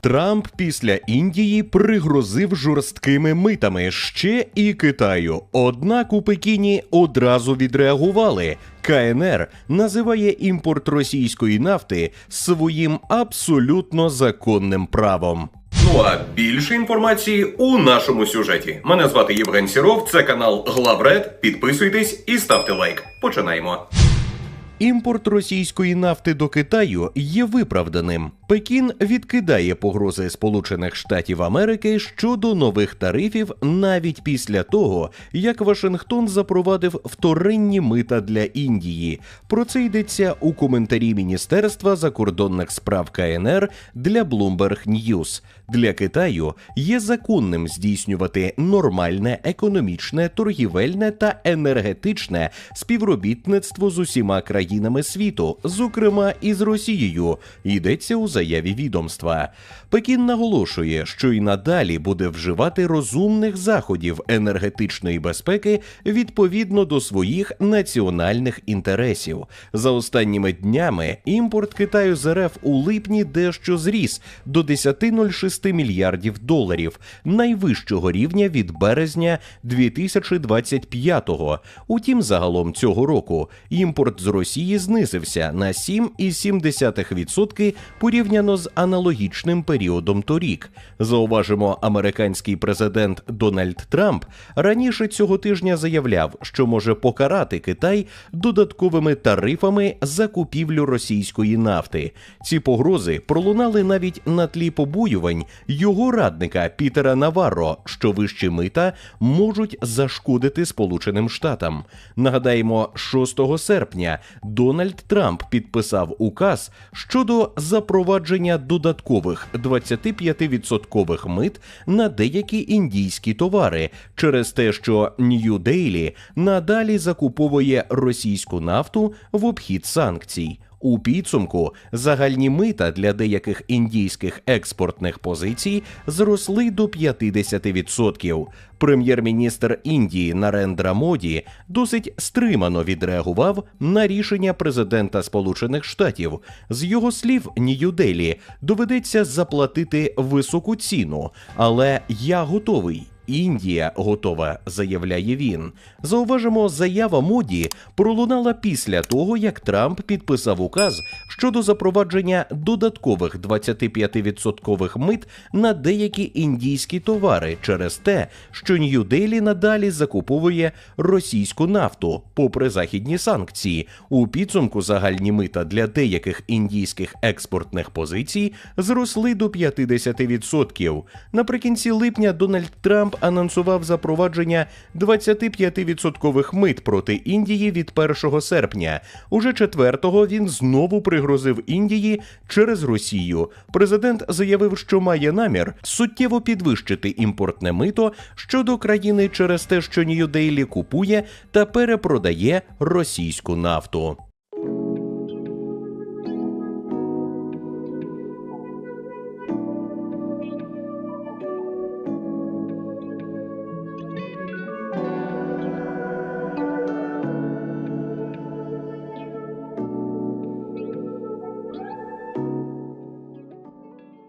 Трамп після Індії пригрозив жорсткими митами ще і Китаю. Однак у Пекіні одразу відреагували. КНР називає імпорт російської нафти своїм абсолютно законним правом. Ну а більше інформації у нашому сюжеті. Мене звати Євген Сіров. Це канал Главред. Підписуйтесь і ставте лайк. Починаємо. Імпорт російської нафти до Китаю є виправданим. Пекін відкидає погрози Сполучених Штатів Америки щодо нових тарифів навіть після того, як Вашингтон запровадив вторинні мита для Індії. Про це йдеться у коментарі Міністерства закордонних справ КНР для Bloomberg News. Для Китаю є законним здійснювати нормальне економічне, торгівельне та енергетичне співробітництво з усіма країнами світу, зокрема і з Росією. Йдеться у заяві відомства. Пекін наголошує, що й надалі буде вживати розумних заходів енергетичної безпеки відповідно до своїх національних інтересів. За останніми днями імпорт Китаю з РФ у липні дещо зріс до 10,06 мільярдів доларів, найвищого рівня від березня 2025-го. Утім, загалом цього року імпорт з Росії знизився на 7,7% порівняно з аналогічним періодом торік. Зауважимо, американський президент Дональд Трамп раніше цього тижня заявляв, що може покарати Китай додатковими тарифами за купівлю російської нафти. Ці погрози пролунали навіть на тлі побоювань його радника Пітера Наварро, що вищі мита можуть зашкодити Сполученим Штатам. Нагадаємо, 6 серпня Дональд Трамп підписав указ щодо запровадження додаткових 25% мит на деякі індійські товари через те, що Нью-Дейлі надалі закуповує російську нафту в обхід санкцій. У підсумку загальні мита для деяких індійських експортних позицій зросли до 50%. Прем'єр-міністр Індії Нарендра Моді досить стримано відреагував на рішення президента Сполучених Штатів. З його слів, Нью-Делі доведеться заплатити високу ціну, але я готовий. Індія готова, заявляє він. Зауважимо, заява моді пролунала після того, як Трамп підписав указ щодо запровадження додаткових 25% мит на деякі індійські товари через те, що Нью-Делі надалі закуповує російську нафту, попри західні санкції. У підсумку загальні мита для деяких індійських експортних позицій зросли до 50%. Наприкінці липня Дональд Трамп анонсував запровадження 25% мит проти Індії від 1 серпня. Уже 4-го він знову пригрозив Індії через Росію. Президент заявив, що має намір суттєво підвищити імпортне мито щодо країни через те, що Нью-Дейлі купує та перепродає російську нафту.